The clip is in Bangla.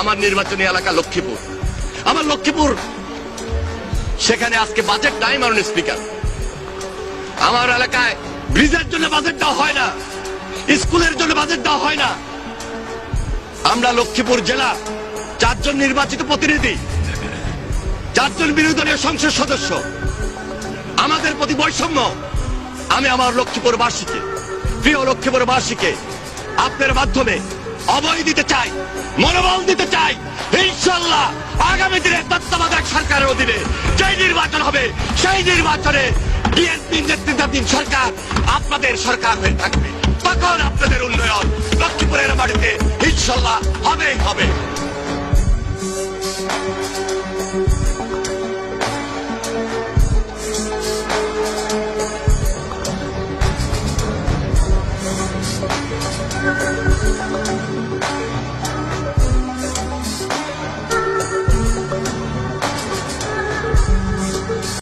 আমার নির্বাচনী এলাকা লক্ষ্মীপুর। আমার লক্ষ্মীপুর, সেখানে আজকে বাজেট নাই মাননীয় স্পিকার আমার এলাকায় ব্রিজের জন্য বাজেট দেওয়া হয় না, স্কুলের জন্য বাজেট দেওয়া হয় না। আমরা লক্ষ্মীপুর জেলা চারজন নির্বাচিত প্রতিনিধি, চারজন বিরোধী দলীয় সংসদ সদস্য। আমাদের প্রতি বৈষম্য, আমি আমার লক্ষ্মীপুর বাসীকে প্রিয় লক্ষ্মীপুর বাসীকে আপনার মাধ্যমে অবয় দিতে চাই, মনোবল দিতে চাই, ইনশাল্লাহ আগামী দিনে তত্ত্বাবধায়ক সরকারের অধীনে যেই নির্বাচন হবে, সেই নির্বাচনে বিএনপি নেতৃত্বাধীন সরকার আপনাদের সরকার হয়ে থাকবে। তখন আপনাদের উন্নয়ন লক্ষ্মীপুরের বাড়িতে ইনশাল্লাহ হবেই হবে। Thank you.